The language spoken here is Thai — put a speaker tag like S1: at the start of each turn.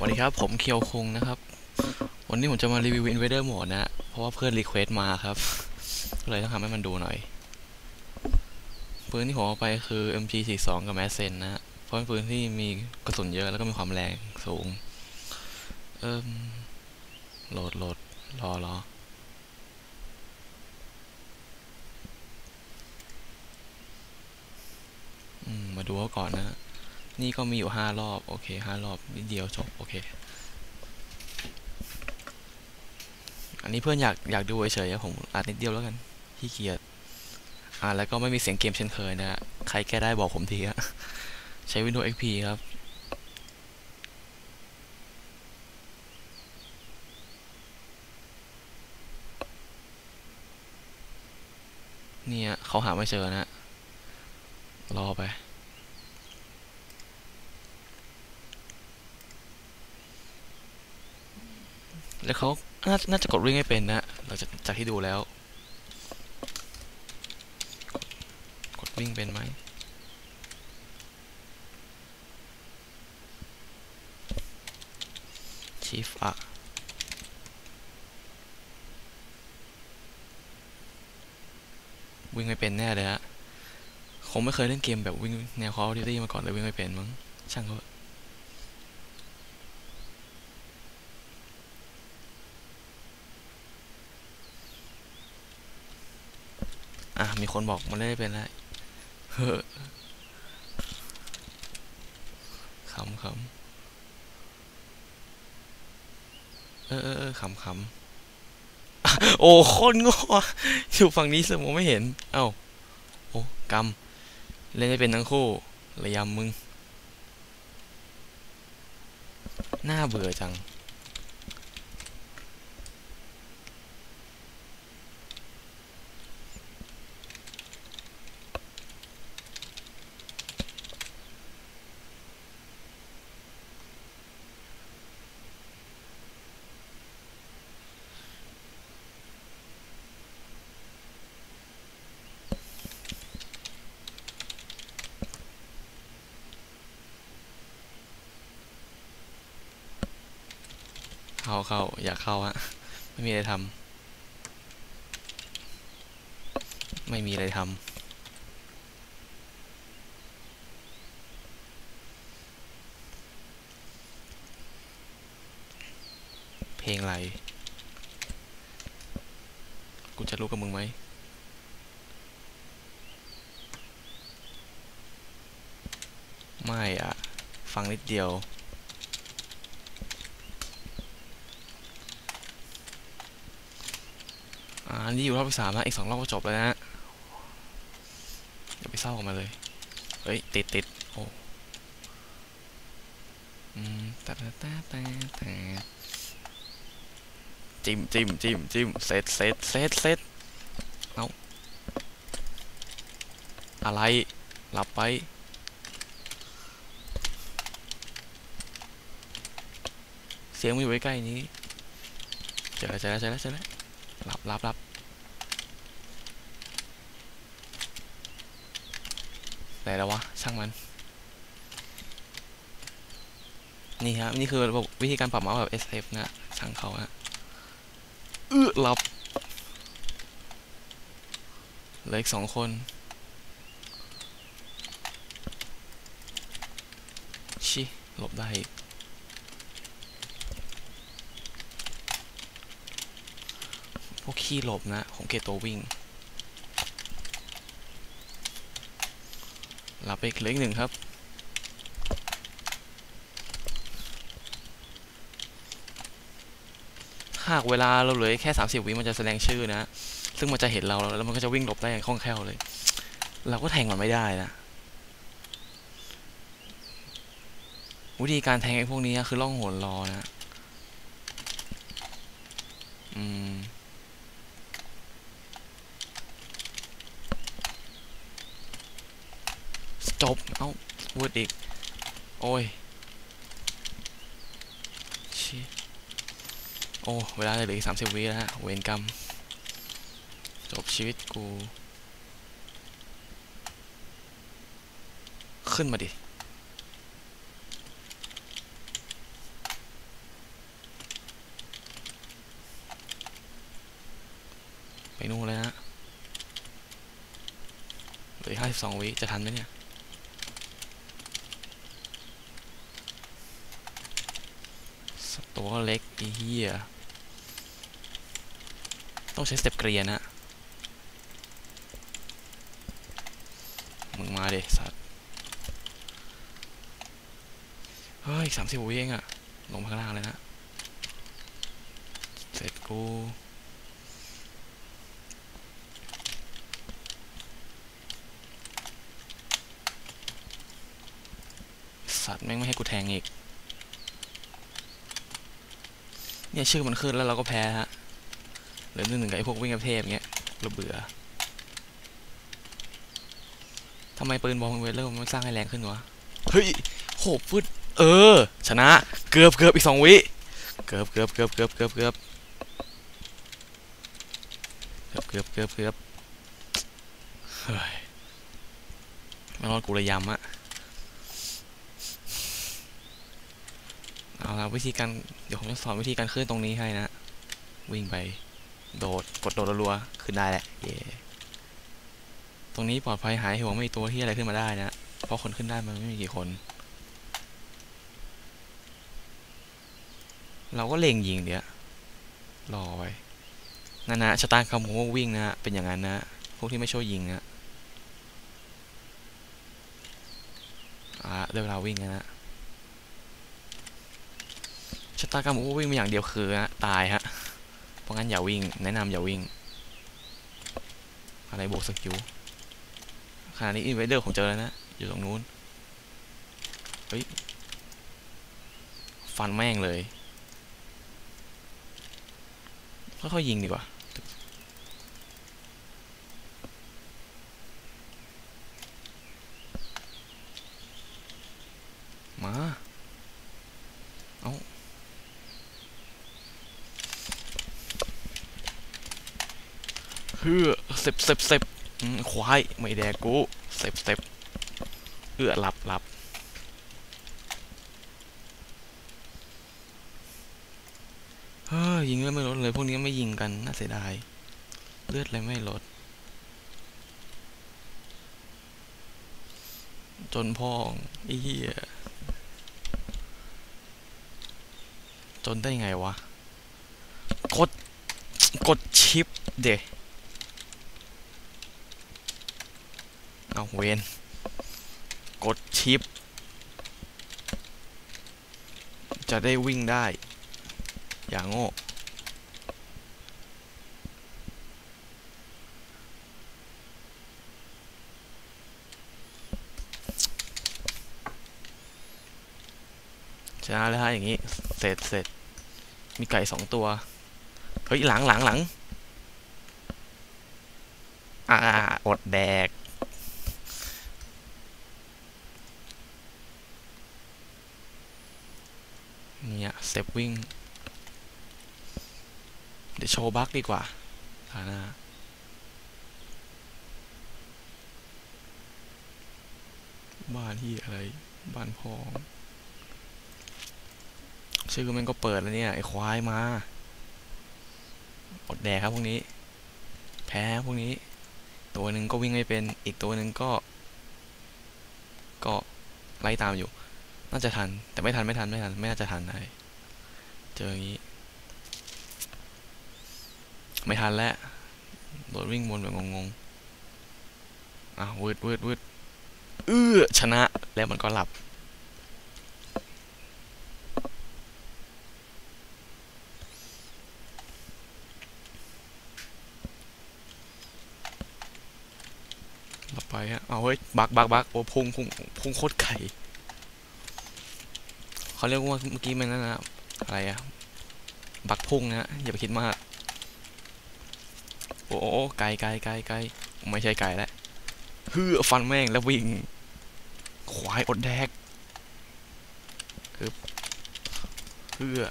S1: สวัสดีครับ ผมเคียวคุงนะครับ วันนี้ผมจะมารีวิว Invader Mode นะเพราะว่าเพื่อนรีเควสมาครับ ก็เลยต้องทำให้มันดูหน่อย ปืนที่ผมเอาไปคือ MG42 กับ m a s s e n นะฮะเพราะเป็นปืนที่มีกระสุนเยอะแล้วก็มีความแรงสูง เอิ่มโหลดโหลดรอรอมาดูเขาก่อนนะ นี่ก็มีอยู่ห้ารอบ โอเคห้ารอบนิดเดียวจบ โอเค อันนี้เพื่อนอยากอยากดูเฉยๆผมอัดนิดเดียวแล้วกันขี้เกียจอ่าแล้วก็ไม่มีเสียงเกมเช่นเคยนะฮะ ใครแก้ได้บอกผมทีฮะ ใช้ Windows XP ครับเนี่ยเขาหาไม่เจอนะฮะรอไป แล้วเขาน่าน่าจะกดวิ่งให้เป็นนะเราจะจากที่ดูแล้ว กดวิ่งเป็นไหมชิฟอะวิ่งไม่เป็นแน่เลยฮะ คงไม่เคยเล่นเกมแบบวิ่งแนว Call of Duty มาก่อนเลยวิ่งไม่เป็นมั้งช่างเขา อะ มีคนบอกมันเล่นไม่เป็นแล้วเฮ้อขำขำเออเออเออขำขำโอ้คนโง่อยู่ฝั่งนี้เสมอไม่เห็น เอ้า โอ้กำเล่นไม่เป็นทั้งคู่ระยำมึง น่าเบื่อจัง เข้าเข้าอยากเข้าฮะไม่มีอะไรทำไม่มีอะไรทำเพลงอะไรกูจะรู้กับมึงไหมไม่อะฟังนิดเดียว อันนี้อยู่รอบที่สามแล้วอีกสองรอบก็จบแล้วนะฮะอย่าไปเศร้ากันมาเลย เฮ้ย ติดติดโอ้ืมตาตาตาตาตาจิ้มจิ้มจิ้มจิ้มเซตเซตเซตเซตเอาอะไร หลับไปเสียงมันอยู่ใกล้ๆนี้ เจอแล้วเจอแล้วเจอแล้วเจอแล้ว หลับหลับหลับไหนแล้ววะ ช่างมัน นี่ครับ นี่คือระบบวิธีการปรับเมาส์แบบ SF นะช่างเขาฮะเอื้อหลับเหลืออีกสองคนชิหลบได้อีก วกขี้หลบนะของเกตตัววิ่งหลับไปอีกเลืออีกหนึ่งครับ หากเวลาเราเหลือแค่ 30 วิมันจะแสดงชื่อนะ ซึ่งมันจะเห็นเราแล้วมันก็จะวิ่งหลบได้อย่างคล่องแคล่วเลย เราก็แทงมันไม่ได้นะวิธีการแทงไอ้พวกนี้คือล่องหนรอนะ อืม จบ เอาวูดอีก โอ้ยชีโอ้ เวลาเหลืออีกสามสิบวิแล้วฮะ เวรกรรม จบชีวิตกู ขึ้นมาดิไปนู่นเลยฮะเหลือห้าสิบสองวิ จะทันไหมเนี่ย ตัวเล็กไอ้เหี้ยต้องใช้สเต็ปเกรียนะมึงมาเดสัตว์ เฮ้ยสามสิบวิเองอะลงข้างล่างเลยนะ เสร็จกูสัตว์แม่งไม่ให้กูแทงอีก เนี่ยชื่อมันขึ้นแล้วเราก็แพ้ฮะเหลือหนึ่งหนึ่งกับไอ้พวกวิ่งกับเทพเงี้ยเราเบื่อทำไมปืนบอลเวลเลอร์มันไม่สร้างให้แรงขึ้นวะ เฮ้ยโหฟึดเออ ชนะ เกือบเกือบอีกสองวิ เกือบเกือบเกือบเกือบเกือบเกือบเกือบเกือบเกือบเกือบเฮ้ยไม่รอดกูระยำอะ เอาละวิธีการเดี๋ยวผมจะสอนวิธีการขึ้นตรงนี้ให้นะ วิ่งไป โดดกดโดดรัวๆขึ้นได้แหละเย่ตรงนี้ปลอดภัยหายห่วงไม่มีตัวที่อะไรขึ้นมาได้นะ เพราะคนขึ้นได้มันไม่มีกี่คน เราก็เล็งยิงเดี๋ยวรอไว้นั่นนะชะตากรรมของพวกวิ่งนะเป็นอย่างนั้นนะพวกที่ไม่ช่วยยิงนะอ่าได้เวลาวิ่งนะ ชะตากรรมองพวกวิ่งมีอย่างเดียวคือนะตายฮะ เพราะงั้นอย่าวิ่ง แนะนำอย่าวิ่ง อะไรบวกสกิลขณะนี้อินเวเดอร์ผมเจอแล้วนะ อยู่ตรงนู้น เฮ้ย ฟันแม่งเลย ค่อยๆยิงดีกว่า เอา เฮือเสบเสบเสบควายไม่แดกกูเสบเสบเอือหลับหลับเฮ้ยยิงเลือดไม่ลดเลย พวกนี้ไม่ยิงกัน น่าเสียดาย เลือดเลยไม่ลด จนพ่องไอ้เหี้ยจนได้ไงวะ กด กดชิปเดะ เอาเวนกดชิป จะได้วิ่งได้ อย่างโง่ชนะแล้วฮะอย่างนี้ เสร็จเสร็จ มีไก่สองตัว เฮ้ย หลังหลังหลังอ่าอดแดก เนี่ยสเต็ปวิ่ง เดี๋ยวโชว์บัคดีกว่าฐานะบ้านที่อะไร บ้านพอง ชื่อมันก็เปิดแล้วเนี่ย ไอ้ควายมาอดแดกครับพวกนี้ แพ้พวกนี้ ตัวหนึ่งก็วิ่งไม่เป็น อีกตัวหนึ่งก็ ก็ไล่ตามอยู่ น่าจะทัน แต่ไม่ทันไม่ทันไม่ทัน ไม่น่าจะทันได้เจออย่างนี้ ไม่ทันแล้วโดดวิ่งวนแบบงงๆอ้าววืดวืดวืดเอื้อชนะแล้วมันก็หลับต่อไปฮะเอาเฮ้ยบักบักบักโอ้พุ่งพุ่งพุ่งโคตรไก่ เขาเรียกว่าเมื่อกี้มันนั่นนะอะไรอะบักพุ่งนะอย่าไปคิดมาก โอ้โอ้ไกลไกลไกลไกลไม่ใช่ไก่แล้วเฮือฟันแม่งแล้ววิ่ง ควายอดแดกฮึบเฮือ